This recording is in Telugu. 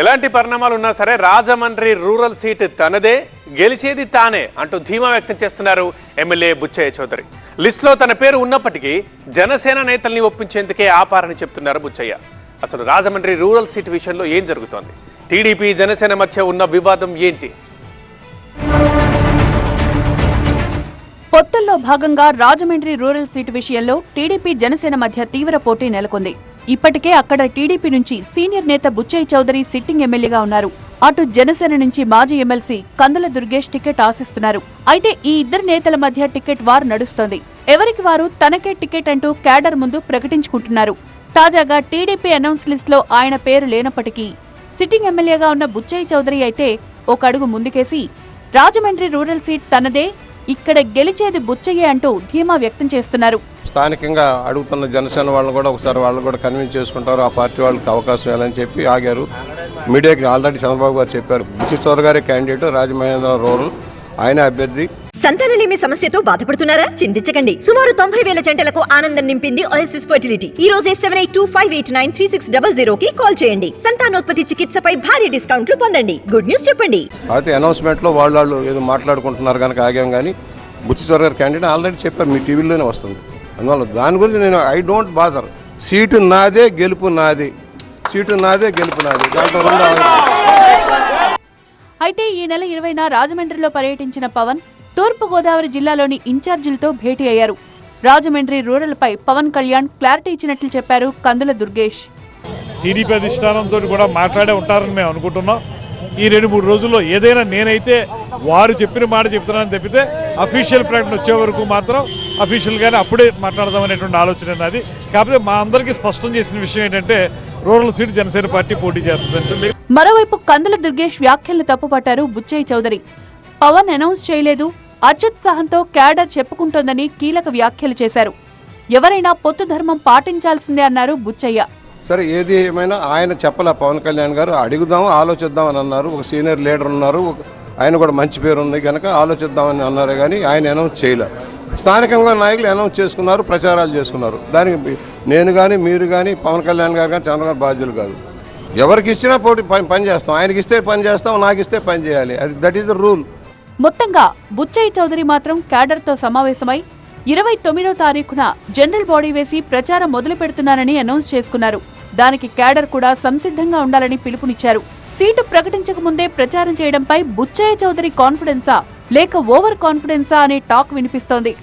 ఎలాంటి పరిణామాలు ఉన్నా సరే రాజమండ్రి రూరల్ సీట్ తనదే గెలిచేది తానే అంటూ ధీమా వ్యక్తం చేస్తున్నారు ఎమ్మెల్యే బుచ్చయ్య చౌదరి. లిస్టులో తన పేరు ఉన్నప్పటికీ జనసేన నేతల్ని ఒప్పించేందుకే ఆపారని చెప్తున్నారు బుచ్చయ్య. అసలు రాజమండ్రి రూరల్ సీట్ విషయంలో ఏం జరుగుతోంది? టీడీపీ జనసేన మధ్య ఉన్న వివాదం ఏంటి? పొత్తుల్లో భాగంగా రాజమండ్రి రూరల్ సీటు విషయంలో టీడీపీ జనసేన మధ్య తీవ్ర పోటీ నెలకొంది. ఇప్పటికే అక్కడ టీడీపీ నుంచి సీనియర్ నేత బుచ్చయ్య చౌదరి సిట్టింగ్ ఎమ్మెల్యేగా ఉన్నారు. అటు జనసేన నుంచి మాజీ ఎమ్మెల్సీ కందుల దుర్గేష్ టికెట్ ఆశిస్తున్నారు. అయితే ఈ ఇద్దరు నేతల మధ్య టికెట్ వార్ నడుస్తోంది. ఎవరికి వారు తనకే టికెట్ అంటూ క్యాడర్ ముందు ప్రకటించుకుంటున్నారు. తాజాగా టీడీపీ అనౌన్స్ లిస్టులో ఆయన పేరు లేనప్పటికీ సిట్టింగ్ ఎమ్మెల్యేగా ఉన్న బుచ్చయ్య చౌదరి అయితే ఒక అడుగు ముందుకేసి రాజమండ్రి రూరల్ సీట్ తనదే ఇక్కడ గెలిచేది బుచ్చయ్యే అంటూ ధీమా వ్యక్తం చేస్తున్నారు. స్థానికంగా అడుగుతున్న జనసేన వాళ్ళని కూడా ఒకసారి వాళ్ళు కూడా కన్విన్స్ చేసుకుంటారు. ఆ పార్టీ వాళ్ళకి అవకాశం ఇవ్వాలని చెప్పి ఆగారు. మీడియాకి ఆల్రెడీ చంద్రబాబు గారు చెప్పారు. బుచ్చి చౌదరి గారి క్యాండిడేట్ రాజమహేంద్ర రూరల్ ఆయన అభ్యర్థి. సంతానలేమి సమస్యతో బాధపడుతున్నారా? చింతించకండి. సుమారు తొంభై వేల జంటలకు ఆనందం నింపింది ఓఎస్ఎస్ ఫర్టిలిటీ ఈ రోజే seven eight two five eight nine three six double zero కి కాల్ చేయండి. సంతానోత్పత్తి చికిత్సపై భారీ డిస్కౌంట్లు పొందండి. గుడ్ న్యూస్ చెప్పండి. అయితే అనౌన్స్మెంట్లో వాళ్ళు వాళ్ళు ఏదో మాట్లాడుకుంటున్నారు కనుక ఆగాం కానీ బుచ్చి చౌదరి గారి క్యాండిడేట్ ఆల్రెడీ చెప్పారు మీ టీవీలోనే వస్తుంది. అందువల్ల దాని గురించి నేను ఐ డోంట్ బాదర్ సీటు నాదే గెలుపు నాది. సీటు నాదే గెలుపు నాది. దాంట్లో రెండు ఆలోచన. అయితే ఈ నెల ఇరవైన రాజమండ్రిలో పర్యటించిన పవన్ తూర్పు గోదావరి జిల్లాలోని ఇన్ఛార్జీలతో భేటీ అయ్యారు. రాజమండ్రి రూరల్ పై పవన్ కళ్యాణ్ క్లారిటీ ఇచ్చినట్లు చెప్పారు కందుల దుర్గేష్. టీడీపీ అధిష్టానంతో కూడా మాట్లాడే ఉంటారని మేము అనుకుంటున్నాం. ఈ రెండు మూడు రోజుల్లో ఏదైనా నేనైతే వారు చెప్పిన మాట చెప్తున్నానని తప్పితే అఫీషియల్ ప్రకటన వచ్చే వరకు మాత్రం అఫీషియల్గానే అప్పుడే మాట్లాడదామనేటువంటి ఆలోచన ఉన్నది కాకపోతే మా అందరికీ స్పష్టం చేసిన విషయం ఏంటంటే రూరల్ సీట్ జనసేన పార్టీ పోటీ చేస్తుందంటే మరోవైపు కందుల దుర్గేష్ వ్యాఖ్యలను తప్పుపట్టారు బుచ్చయ్య చౌదరి. పవన్ అనౌన్స్ చేయలేదు అత్యుత్సాహంతో క్యాడర్ చెప్పుకుంటోందని కీలక వ్యాఖ్యలు చేశారు. ఎవరైనా పొత్తు ధర్మం పాటించాల్సిందే అన్నారు బుచ్చయ్య. సరే ఏది ఏమైనా ఆయన చెప్పలే? పవన్ కళ్యాణ్ గారు అడుగుదాం ఆలోచిద్దాం అని అన్నారు. ఒక సీనియర్ లీడర్ ఉన్నారు. ఒక- ఆయన కూడా మంచి పేరు ఉంది కనుక ఆలోచిద్దామని అన్నారు కానీ ఆయన అనౌన్స్ చేయలే. స్థానికంగా నాయకులు అనౌన్స్ చేసుకున్నారు ప్రచారాలు చేసుకున్నారు. దానికి నేను కానీ మీరు కానీ పవన్ కళ్యాణ్ గారు కానీ చంద్రబాబు బాధ్యులు కాదు. ఎవరికి ఇచ్చినా పోటీ పని పని చేస్తాం. ఆయనకి ఇస్తే పని చేస్తాం నాకు ఇస్తే పని చేయాలి. అది దట్ ఈస్ ద రూల్ మొత్తంగా బుచ్చయ్య చౌదరి మాత్రం క్యాడర్తో సమావేశమై ఇరవై తొమ్మిదో తారీఖున జనరల్ బాడీ వేసి ప్రచారం మొదలు పెడుతున్నానని అనౌన్స్ చేసుకున్నారు. దానికి క్యాడర్ కూడా సంసిద్ధంగా ఉండాలని పిలుపునిచ్చారు. సీటు ప్రకటించక ముందే ప్రచారం చేయడంపై బుచ్చయ్య చౌదరి కాన్ఫిడెన్సా లేక ఓవర్ కాన్ఫిడెన్సా అనే టాక్ వినిపిస్తోంది.